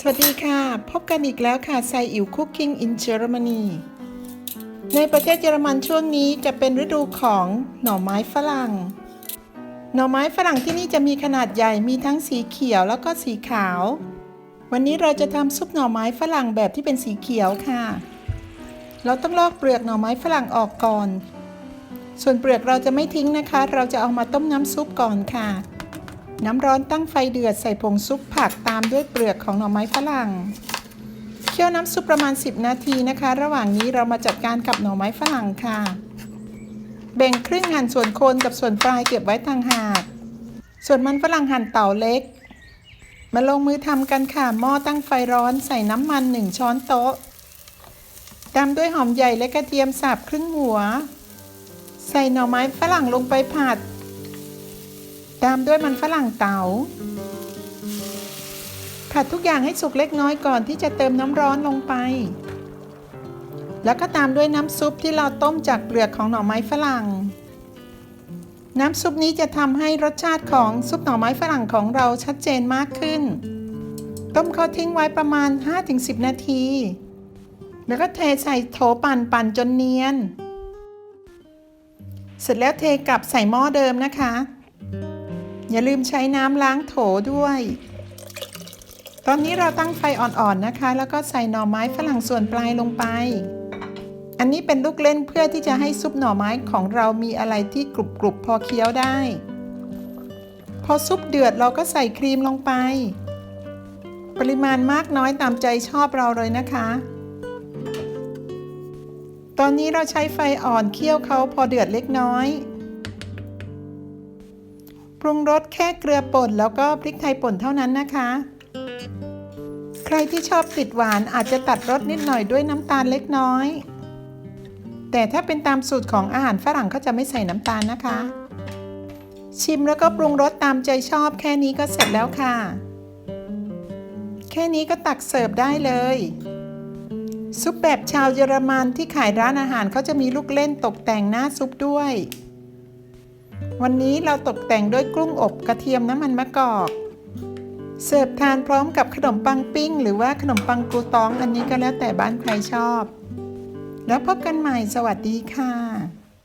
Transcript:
สวัสดีค่ะ พบกันอีกแล้วค่ะไซอิ๋วคุกกิ้งอินเยอรมนีในประเทศเยอรมันช่วงนี้จะเป็นฤดูของหน่อไม้ฝรั่ง หน่อไม้ฝรั่งที่นี่จะมีขนาดใหญ่มีทั้งสีเขียวแล้วก็สีขาว วันนี้เราจะทำซุปหน่อไม้ฝรั่งแบบที่เป็นสีเขียวค่ะ เราต้องลอกเปลือกหน่อไม้ฝรั่งออกก่อน ส่วนเปลือกเราจะไม่ทิ้งนะคะ เราจะเอามาต้มน้ำซุปก่อนค่ะ น้ำร้อนตั้งไฟเดือดใส่ผงซุปผักตามด้วยเปลือกของหน่อไม้ฝรั่ง เคี่ยวน้ำซุปประมาณ 10 นาทีนะคะ ระหว่างนี้เรามาจัดการกับหน่อไม้ฝรั่งค่ะ แบ่งครึ่งหั่นส่วนโคนกับส่วนปลายเก็บไว้ต่างหาก ส่วนมันฝรั่งหั่นเต่าเล็ก มาลงมือทำกันค่ะหม้อตั้งไฟร้อนใส่น้ำมัน 1 ช้อนโต๊ะตามด้วยหอมใหญ่และกระเทียมสับครึ่งหัว ใส่หน่อไม้ฝรั่งลงไปผัด ตามด้วยมันฝรั่งเตา๋าผัดทุกอย่างให้สุกเล็กน้อยก่อนที่จะเติมน้ำร้อนลงไป แล้วก็ตามด้วยน้ำซุปที่เราต้มจากเปลือกของหน่อไม้ฝรั่ง น้ำซุปนี้จะทำให้รสชาติของซุปหน่อไม้ฝรั่งของเราชัดเจนมากขึ้น ต้มเขาทิ้งไว้ประมาณ 5-10 นาที แล้วก็เทใส่โถปั่นปั่นจนเนียน เสร็จแล้วเทกลับใส่หม้อเดิมนะคะ อย่าลืมใช้น้ำล้างโถด้วย ตอนนี้เราตั้งไฟอ่อนๆนะคะ แล้วก็ใส่หน่อไม้ฝรั่งส่วนปลายลงไป อันนี้เป็นลูกเล่นเพื่อที่จะให้ซุปหน่อไม้ของเรามีอะไรที่กรุบๆพอเคี้ยวได้ พอซุปเดือดเราก็ใส่ครีมลงไป ปริมาณมากน้อยตามใจชอบเราเลยนะคะ ตอนนี้เราใช้ไฟอ่อนเคี่ยวเขาพอเดือดเล็กน้อย รุงรสแค่เกลือป่นแล้วก็พริกไทยป่นเท่านั้นนะคะ ใครที่ชอบติดหวานอาจจะตัดรสนิดหน่อยด้วยน้ำตาลเล็กน้อย แต่ถ้าเป็นตามสูตรของอาหารฝรั่งเขาจะไม่ใส่น้ำตาลนะคะ ชิมแล้วก็ปรุงรสตามใจชอบแค่นี้ก็เสร็จแล้วค่ะ แค่นี้ก็ตักเสิร์ฟได้เลย ซุปแบบชาวเยอรมันที่ขายร้านอาหารเขาจะมีลูกเล่นตกแต่งหน้าซุปด้วย วันนี้เราตกแต่งด้วยกุ้งอบกระเทียมน้ำมันมะกอก เสิร์ฟทานพร้อมกับขนมปังปิ้ง หรือว่าขนมปังกรูตองอันนี้ก็แล้วแต่บ้านใครชอบ แล้วพบกันใหม่สวัสดีค่ะ